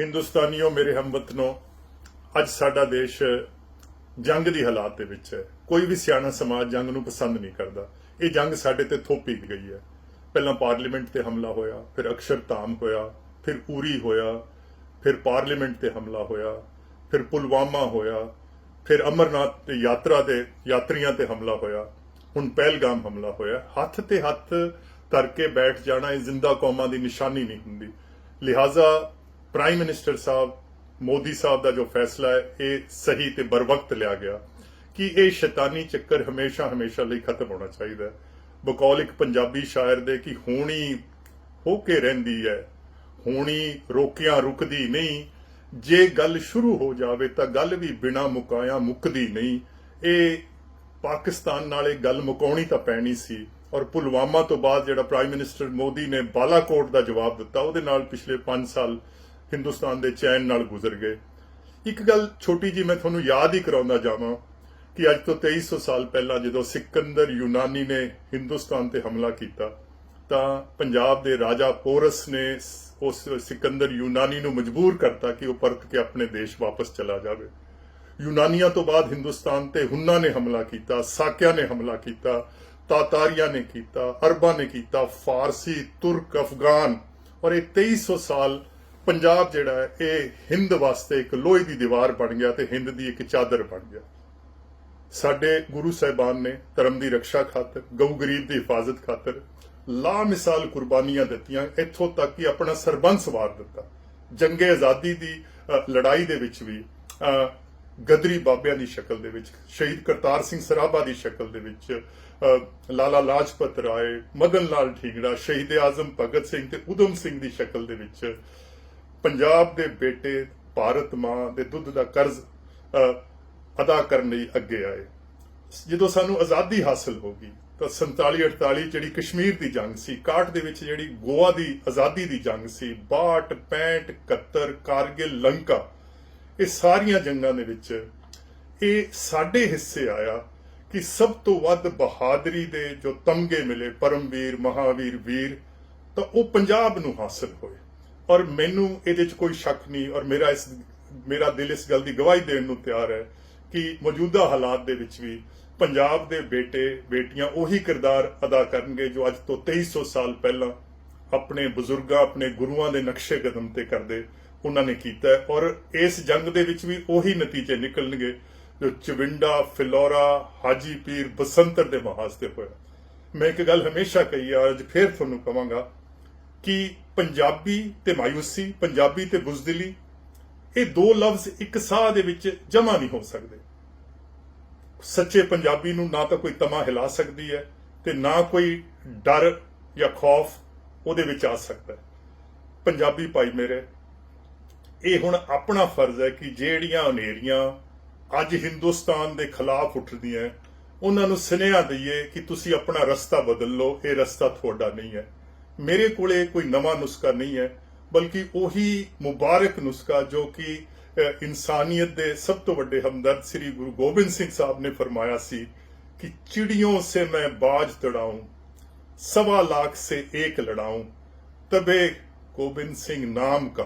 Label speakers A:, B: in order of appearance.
A: ਹਿੰਦੁਸਤਾਨੀਓ ਮੇਰੇ ਹਮਵਤਨੋ ਅੱਜ ਸਾਡਾ ਦੇਸ਼ ਜੰਗ ਦੀ ਹਾਲਾਤ ਦੇ ਵਿੱਚ ਹੈ। ਕੋਈ ਵੀ ਸਿਆਣਾ ਸਮਾਜ ਜੰਗ ਨੂੰ ਪਸੰਦ ਨਹੀਂ ਕਰਦਾ। ਇਹ ਜੰਗ ਸਾਡੇ ਤੇ ਥੋਪੀ ਗਈ ਹੈ। ਪਹਿਲਾਂ ਪਾਰਲੀਮੈਂਟ ਤੇ ਹਮਲਾ ਹੋਇਆ, ਫਿਰ ਅਕਸ਼ਰਧਾਮ ਹੋਇਆ, ਫਿਰ ਉਰੀ ਹੋਇਆ, ਫਿਰ ਪਾਰਲੀਮੈਂਟ ਤੇ ਹਮਲਾ ਹੋਇਆ, ਫਿਰ ਪੁਲਵਾਮਾ ਹੋਇਆ, ਫਿਰ ਅਮਰਨਾਥ ਤੇ ਯਾਤਰਾ ਦੇ, ਯਾਤਰੀਆਂ ਤੇ ਹਮਲਾ ਹੋਇਆ, ਹੁਣ ਪਹਿਲਗਾਮ ਹਮਲਾ ਹੋਇਆ। ਹੱਥ ਤੇ ਹੱਥ ਧਰ ਕੇ ਬੈਠ ਜਾਣਾ ਇਹ ਜ਼ਿੰਦਾ ਕੌਮਾਂ ਦੀ ਨਿਸ਼ਾਨੀ ਨਹੀਂ ਹੁੰਦੀ। ਲਿਹਾਜ਼ਾ ਪ੍ਰਾਈਮ ਮਿਨਿਸਟਰ ਸਾਹਿਬ, ਮੋਦੀ ਸਾਹਿਬ ਦਾ ਜੋ ਫੈਸਲਾ ਹੈ, ਇਹ ਸਹੀ ਤੇ ਬਰਵਕਤ ਲਿਆ ਗਿਆ ਕਿ ਇਹ ਸ਼ੈਤਾਨੀ ਚੱਕਰ ਹਮੇਸ਼ਾ ਹਮੇਸ਼ਾ ਲਈ ਖਤਮ ਹੋਣਾ ਚਾਹੀਦਾ ਹੈ। ਬਕੌਲ ਇੱਕ ਪੰਜਾਬੀ ਸ਼ਾਇਰ ਦੇ ਕਿ ਹੋਣੀ ਹੋ ਕੇ ਰਹਿੰਦੀ ਹੈ, ਹੋਣੀ ਰੋਕਿਆਂ ਰੁਕਦੀ ਨਹੀਂ। ਜੇ ਗੱਲ ਸ਼ੁਰੂ ਹੋ ਜਾਵੇ ਤਾਂ ਗੱਲ ਵੀ ਬਿਨਾ ਮੁਕਾਇਆ ਮੁੱਕਦੀ ਨਹੀਂ। ਇਹ ਪਾਕਿਸਤਾਨ ਨਾਲ ਇਹ ਗੱਲ ਮੁਕਾਉਣੀ ਤਾਂ ਪੈਣੀ ਸੀ ਔਰ ਪੁਲਵਾਮਾ ਤੋਂ ਬਾਅਦ ਜਿਹੜਾ ਪ੍ਰਾਈਮ ਮਿਨਿਸਟਰ ਮੋਦੀ ਨੇ ਬਾਲਾਕੋਟ ਦਾ ਜਵਾਬ ਦਿੱਤਾ, ਉਹਦੇ ਨਾਲ ਪਿਛਲੇ 5 ਸਾਲ ਹਿੰਦੁਸਤਾਨ ਦੇ ਚੈਨ ਨਾਲ ਗੁਜ਼ਰ ਗਏ। ਇੱਕ ਗੱਲ ਛੋਟੀ ਜੀ ਮੈਂ ਤੁਹਾਨੂੰ ਯਾਦ ਹੀ ਕਰਾਉਂਦਾ ਜਾਵਾਂ ਕਿ ਅੱਜ ਤੋਂ 2300 ਸਾਲ ਪਹਿਲਾਂ ਜਦੋਂ ਸਿਕੰਦਰ ਯੂਨਾਨੀ ਨੇ ਹਿੰਦੁਸਤਾਨ ਤੇ ਹਮਲਾ ਕੀਤਾ, ਤਾਂ ਪੰਜਾਬ ਦੇ ਰਾਜਾ ਪੋਰਸ ਨੇ ਉਸ ਸਿਕੰਦਰ ਯੂਨਾਨੀ ਨੂੰ ਮਜਬੂਰ ਕਰਤਾ ਕਿ ਉਹ ਪਰਤ ਕੇ ਆਪਣੇ ਦੇਸ਼ ਵਾਪਸ ਚਲਾ ਜਾਵੇ। ਯੂਨਾਨੀਆਂ ਤੋਂ ਬਾਅਦ ਹਿੰਦੁਸਤਾਨ ਤੇ ਹੁਨਾਂ ਨੇ ਹਮਲਾ ਕੀਤਾ, ਸਾਕਿਆਂ ਨੇ ਹਮਲਾ ਕੀਤਾ, ਤਾਤਾਰੀਆਂ ਨੇ ਕੀਤਾ, ਅਰਬਾਂ ਨੇ ਕੀਤਾ, ਫਾਰਸੀ, ਤੁਰਕ, ਅਫਗਾਨ ਔਰ ਇਹ 2300 ਸਾਲ ਪੰਜਾਬ ਜਿਹੜਾ ਹੈ ਇਹ ਹਿੰਦ ਵਾਸਤੇ ਇੱਕ ਲੋਹੇ ਦੀ ਦੀਵਾਰ ਬਣ ਗਿਆ ਤੇ ਹਿੰਦ ਦੀ ਇੱਕ ਚਾਦਰ ਬਣ ਗਿਆ। ਸਾਡੇ ਗੁਰੂ ਸਾਹਿਬਾਨ ਨੇ ਧਰਮ ਦੀ ਰੱਖਿਆ ਖਾਤਰ ਗਊ ਗਰੀਬ ਦੀ ਹਿਫਾਜ਼ਤ ਖਾਤਰ ਲਾ ਮਿਸਾਲ ਕੁਰਬਾਨੀਆਂ ਦਿੱਤੀਆਂ ਇੱਥੋਂ ਤੱਕ ਕਿ ਆਪਣਾ ਸਰਬੰਸ ਵਾਰ ਦਿੱਤਾ। ਜੰਗੇ ਆਜ਼ਾਦੀ ਦੀ ਲੜਾਈ ਦੇ ਵਿੱਚ ਵੀ ਅ, ਗਦਰੀ ਬਾਬਿਆਂ ਦੀ ਸ਼ਕਲ ਦੇ ਵਿੱਚ ਸ਼ਹੀਦ ਕਰਤਾਰ ਸਿੰਘ ਸਰਾਭਾ ਦੀ ਸ਼ਕਲ ਦੇ ਵਿੱਚ ਅ, ਲਾਲਾ ਲਾਜਪਤ ਰਾਏ ਮਦਨ ਲਾਲ ਠੀਕੜਾ ਸ਼ਹੀਦ ਆਜ਼ਮ ਭਗਤ ਸਿੰਘ ਤੇ ਉਦਮ ਸਿੰਘ ਦੀ ਸ਼ਕਲ ਦੇ ਵਿੱਚ ਪੰਜਾਬ ਦੇ ਬੇਟੇ ਭਾਰਤ ਮਾਂ ਦੇ ਦੁੱਧ ਦਾ ਕਰਜ਼ ਅਦਾ ਕਰਨ ਲਈ ਅੱਗੇ ਆਏ। ਜਦੋਂ ਸਾਨੂੰ ਆਜ਼ਾਦੀ ਹਾਸਲ ਹੋ ਗਈ, ਤਾਂ 47 48 ਜਿਹੜੀ ਕਸ਼ਮੀਰ ਦੀ ਜੰਗ ਸੀ 61 ਦੇ ਵਿੱਚ ਜਿਹੜੀ ਗੋਆ ਦੀ ਆਜ਼ਾਦੀ ਦੀ ਜੰਗ ਸੀ 62 65 71 ਕਾਰਗਿਲ, ਲੰਕਾ, ਇਹ ਸਾਰੀਆਂ ਜੰਗਾਂ ਦੇ ਵਿੱਚ ਇਹ ਸਾਡੇ ਹਿੱਸੇ ਆਇਆ ਕਿ ਸਭ ਤੋਂ ਵੱਧ ਬਹਾਦਰੀ ਦੇ ਜੋ ਤਮਗੇ ਮਿਲੇ ਪਰਮਵੀਰ, ਮਹਾਵੀਰ, ਵੀਰ, ਤਾਂ ਉਹ ਪੰਜਾਬ ਨੂੰ ਹਾਸਲ ਹੋਏ। ਔਰ ਮੈਨੂੰ ਇਹਦੇ 'ਚ ਕੋਈ ਸ਼ੱਕ ਨਹੀਂ ਔਰ ਮੇਰਾ ਇਸ, ਮੇਰਾ ਦਿਲ ਇਸ ਗੱਲ ਦੀ ਗਵਾਹੀ ਦੇਣ ਨੂੰ ਤਿਆਰ ਹੈ ਕਿ ਮੌਜੂਦਾ ਹਾਲਾਤ ਦੇ ਵਿੱਚ ਵੀ ਪੰਜਾਬ ਦੇ ਬੇਟੇ, ਬੇਟੀਆਂ ਉਹੀ ਕਿਰਦਾਰ ਅਦਾ ਕਰਨਗੇ ਜੋ ਅੱਜ ਤੋਂ 2300 ਸਾਲ ਪਹਿਲਾਂ ਆਪਣੇ ਬਜ਼ੁਰਗਾਂ, ਆਪਣੇ ਗੁਰੂਆਂ ਦੇ ਨਕਸ਼ੇ ਕਦਮ ਤੇ ਕਰਦੇ ਉਹਨਾਂ ਨੇ ਕੀਤਾ ਔਰ ਇਸ ਜੰਗ ਦੇ ਵਿੱਚ ਵੀ ਉਹੀ ਨਤੀਜੇ ਨਿਕਲਣਗੇ ਜੋ ਚਵਿੰਡਾ, ਫਿਲੌਰਾ, ਹਾਜੀ ਪੀਰ, ਬਸੰਤਰ ਦੇ ਮਹਾਜ਼ ਤੇ ਹੋਇਆ। ਮੈਂ ਇੱਕ ਗੱਲ ਹਮੇਸ਼ਾ ਕਹੀ ਆ ਅੱਜ ਫੇਰ ਤੁਹਾਨੂੰ ਕਵਾਂਗਾ ਕਿ ਪੰਜਾਬੀ ਤੇ ਮਾਇੂਸੀ ਪੰਜਾਬੀ ਤੇ ਬੁਜ਼ਦਿਲੀ, ਇਹ ਦੋ ਲਫ਼ਜ਼ ਇੱਕ ਸਾਹ ਦੇ ਵਿੱਚ ਜਮਾ ਨਹੀਂ ਹੋ ਸਕਦੇ। ਸੱਚੇ ਪੰਜਾਬੀ ਨੂੰ ਨਾ ਤਾਂ ਕੋਈ ਤਮਾ ਹਿਲਾ ਸਕਦੀ ਹੈ ਤੇ ਨਾ ਕੋਈ ਡਰ ਜਾਂ ਖੌਫ ਉਹਦੇ ਵਿੱਚ ਆ ਸਕਦਾ ਪੰਜਾਬੀ ਭਾਈ ਮੇਰੇ, ਇਹ ਹੁਣ ਆਪਣਾ ਫਰਜ਼ ਹੈ ਕਿ ਜਿਹੜੀਆਂ ਹਨੇਰੀਆਂ ਅੱਜ ਹਿੰਦੁਸਤਾਨ ਦੇ ਖਿਲਾਫ ਉੱਠਦੀਆਂ ਉਹਨਾਂ ਨੂੰ ਸੁਨੇਹਾ ਦਈਏ ਕਿ ਤੁਸੀਂ ਆਪਣਾ ਰਸਤਾ ਬਦਲ ਲਓ, ਇਹ ਰਸਤਾ ਤੁਹਾਡਾ ਨਹੀਂ ਹੈ। ਮੇਰੇ ਕੋਲੇ ਕੋਈ ਨਵਾਂ ਨੁਸਖਾ ਨਹੀਂ ਹੈ ਬਲਕਿ ਉਹੀ ਮੁਬਾਰਕ ਨੁਸਖਾ ਜੋ ਕਿ ਅ, ਇਨਸਾਨੀਅਤ ਦੇ ਸਭ ਤੋਂ ਵੱਡੇ ਹਮਦਰਦ ਸ੍ਰੀ ਗੁਰੂ ਗੋਬਿੰਦ ਸਿੰਘ ਸਾਹਿਬ ਨੇ ਫਰਮਾਇਆ ਸੀ ਕਿ चिड़ियों से मैं बाज तड़ाऊं सवा लाख से एक लड़ाऊं तबे गोविंद सिंह नाम का